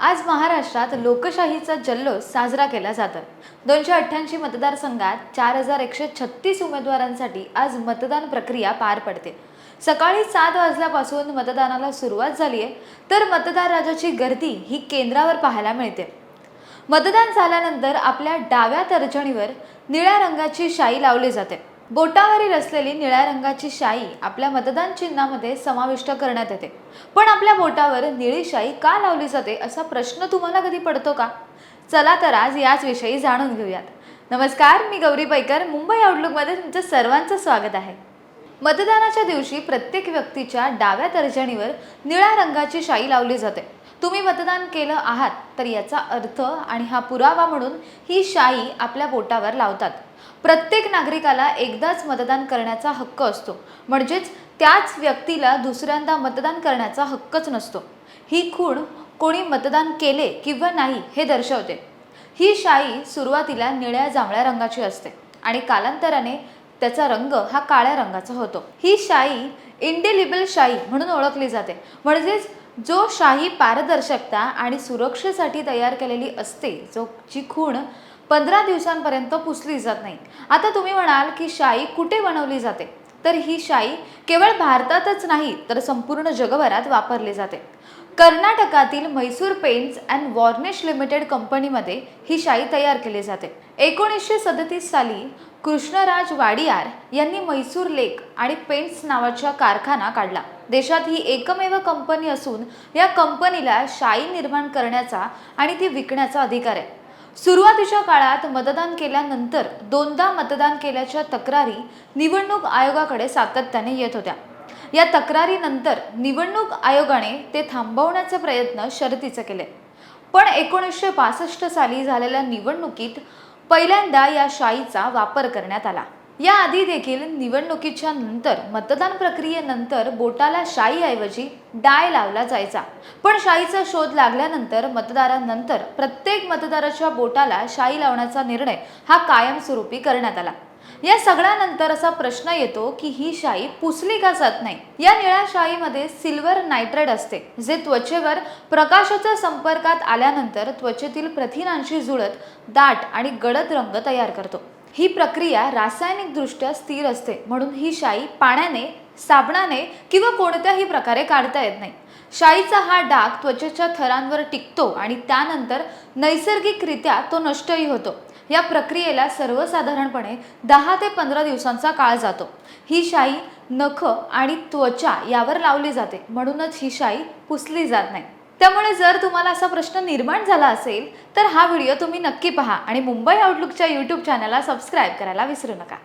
आज महाराष्ट्रात लोकशाहीचा जल्लोष साजरा केला जातो दोनशे अठ्ठ्याऐंशी मतदारसंघात चार हजार एकशे छत्तीस उमेदवारांसाठी आज मतदान प्रक्रिया पार पडते. सकाळी सात वाजल्यापासून मतदानाला सुरुवात झाली आहे तर मतदार राजाची गर्दी ही केंद्रावर पाहायला मिळते. मतदान झाल्यानंतर आपल्या डाव्या तर्जणीवर निळ्या रंगाची शाई लावली जाते. बोटावरील असलेली निळ्या रंगाची शाई आपल्या मतदान चिन्हामध्ये समाविष्ट करण्यात येते. पण आपल्या बोटावर निळी शाई का लावली जाते असा प्रश्न तुम्हाला कधी पडतो का? चला तर आज याच विषयी जाणून घेऊयात. नमस्कार मी गौरी पैकर. मुंबई आउटलुकमध्ये तुमचं सर्वांचं स्वागत आहे. मतदानाच्या दिवशी प्रत्येक व्यक्तीच्या डाव्या तर्जणीवर निळ्या रंगाची शाई लावली जाते. तुम्ही मतदान केलं आहात तर याचा अर्थ आणि हा पुरावा म्हणून ही शाई आपल्या बोटावर लावतात. प्रत्येक नागरिकाला एकदाच मतदान करण्याचा हक्क असतो. म्हणजेच त्याच व्यक्तीला दुसऱ्यांदा मतदान करण्याचा हक्कच नसतो. ही खूण कोणी मतदान केले किंवा नाही हे दर्शवते. ही शाई सुरुवातीला निळ्या जांभळ्या रंगाची असते आणि कालांतराने त्याचा रंग हा काळ्या रंगाचा होतो. ही शाई इंडेलिबल शाई म्हणून ओळखली जाते. म्हणजेच जो शाही पारदर्शकता आणि सुरक्षेसाठी तयार केलेली असते जो जी खूण पंधरा दिवसांपर्यंत पुसली जात नाही. आता तुम्ही म्हणाल की शाई कुठे बनवली जाते? तर ही शाई केवळ भारतातच नाही तर संपूर्ण जगभरात वापरली जाते. कर्नाटकातील Mysore paints and varnish limited कंपनीमध्ये ही शाई तयार केली जाते. एकोणीसशे सदतीस साली कृष्णराज वाडियार यांनी म्हैसूर लेक आणि पेंट्स नावाचा कारखाना काढला. देशात ही एकमेव कंपनी असून या कंपनीला शाई निर्माण करण्याचा आणि ती विकण्याचा अधिकार आहे. सुरुवातीच्या काळात मतदान केल्यानंतर दोनदा मतदान केल्याच्या तक्रारी निवडणूक आयोगाकडे सातत्याने येत होत्या. या तक्रारीनंतर निवडणूक आयोगाने ते थांबवण्याचे प्रयत्न शर्तीचे केले. पण एकोणीसशे पासष्ट साली झालेल्या निवडणुकीत पहिल्यांदा या शाईचा वापर करण्यात आला. याआधी देखील निवडणुकीच्या नंतर मतदान प्रक्रियेनंतर बोटाला शाईऐवजी डाय लावला जायचा. पण शाईचा शोध लागल्यानंतर मतदारानंतर प्रत्येक मतदाराच्या बोटाला शाई लावण्याचा निर्णय हा कायमस्वरूपी करण्यात आला. या सगळ्यानंतर असा प्रश्न येतो की ही शाई पुसली का जात नाही? या निळ्या शाईमध्ये सिल्वर नायट्रेट असते जे त्वचेवर प्रकाशाच्या संपर्कात आल्यानंतर त्वचेतील प्रथिनांशी जुळत दाट आणि गडद रंग तयार करतो. ही प्रक्रिया रासायनिकदृष्ट्या स्थिर असते म्हणून ही शाई पाण्याने साबणाने किंवा कोणत्याही प्रकारे काढता येत नाही. शाईचा हा डाग त्वचेच्या थरांवर टिकतो आणि त्यानंतर नैसर्गिकरित्या तो नष्टही होतो. या प्रक्रियेला सर्वसाधारणपणे दहा ते पंधरा दिवसांचा काळ जातो. ही शाई नख आणि त्वचा यावर लावली जाते. म्हणूनच ही शाई पुसली जात नाही. त्यामुळे जर तुम्हाला असा प्रश्न निर्माण झाला असेल तर हा व्हिडिओ तुम्ही नक्की पहा आणि मुंबई आउटलुकच्या यूट्यूब चॅनलला सबस्क्राईब करायला विसरू नका.